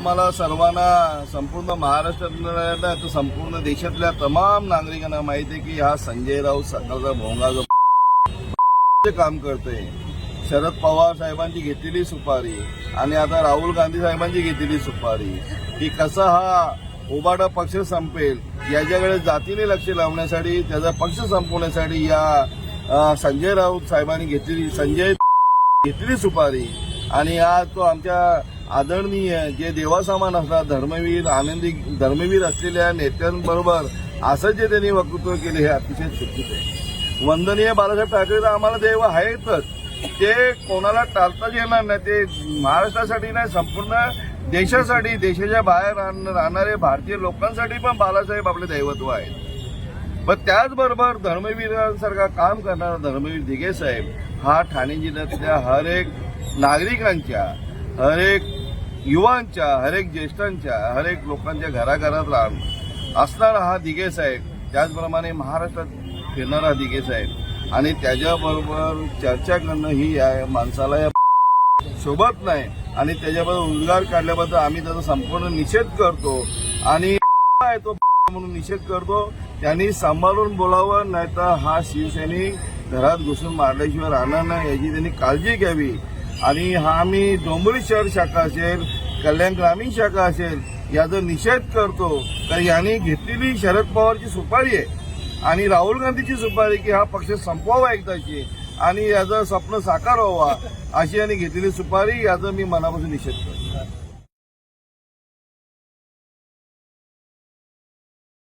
आम्हाला सर्वांना संपूर्ण महाराष्ट्रातल्या तर संपूर्ण देशातल्या तमाम नागरिकांना माहिती आहे की हा संजय राऊत सकाळचा भोंगा जो काम करतोय. शरद पवार साहेबांची घेतलेली सुपारी आणि आता राहुल गांधी साहेबांची घेतलेली सुपारी. की कसा हा उबाडा पक्ष संपेल याच्याकडे जातीने लक्ष लावण्यासाठी त्याचा पक्ष संपवण्यासाठी या संजय राऊत साहेबांनी घेतलेली संजय घेतलेली सुपारी. आणि आज तो आमच्या आदरणीय जे देवासमान असतात धर्मवीर आनंदी धर्मवीर असलेल्या नेत्यांबरोबर असं जे त्यांनी वक्तृत्व केले हे अतिशय चुकीचं आहे. वंदनीय बाळासाहेब ठाकरे तर आम्हाला देव आहेतच. ते कोणाला टाळताच येणार नाही ते महाराष्ट्रासाठी नाही संपूर्ण देशासाठी देशाच्या बाहेर राहणारे भारतीय लोकांसाठी पण बाळासाहेब आपले दैवत्व आहेत. पण त्याचबरोबर धर्मवीरांसारखा काम करणारा धर्मवीर दिघे साहेब हा ठाणे जिल्ह्यातल्या हर एक नागरिकांच्या हर एक युवांच्या हर एक ज्येष्ठांच्या हर एक लोकांच्या घराघरात राहण. असणारा हा दिगे साहेब. त्याचप्रमाणे महाराष्ट्रात फिरणारा दिगे साहेब. आणि त्याच्याबरोबर चर्चा करणं ही या माणसाला या सोबत नाही. आणि त्याच्याबद्दल उद्गार काढल्याबद्दल आम्ही त्याचा संपूर्ण निषेध करतो. आणि आहे तो म्हणून निषेध करतो. त्यांनी सांभाळून बोलावं नाहीतर हा शिवसैनिक घरात घुसून मारल्याशिवाय राहणार नाही याची त्यांनी काळजी घ्यावी. आणि हा आम्ही डोंबरी शहर शाखा असेल कल्याण ग्रामीण शाखा असेल याचा निषेध करतो. तर यांनी घेतलेली शरद पवारची सुपारी आहे. आणि राहुल गांधीची सुपारी की हा पक्ष संपवावा एकदाची आणि याचं स्वप्न साकार व्हावा अशी यांनी घेतलेली सुपारी याचा मी मनापासून निषेध करतो.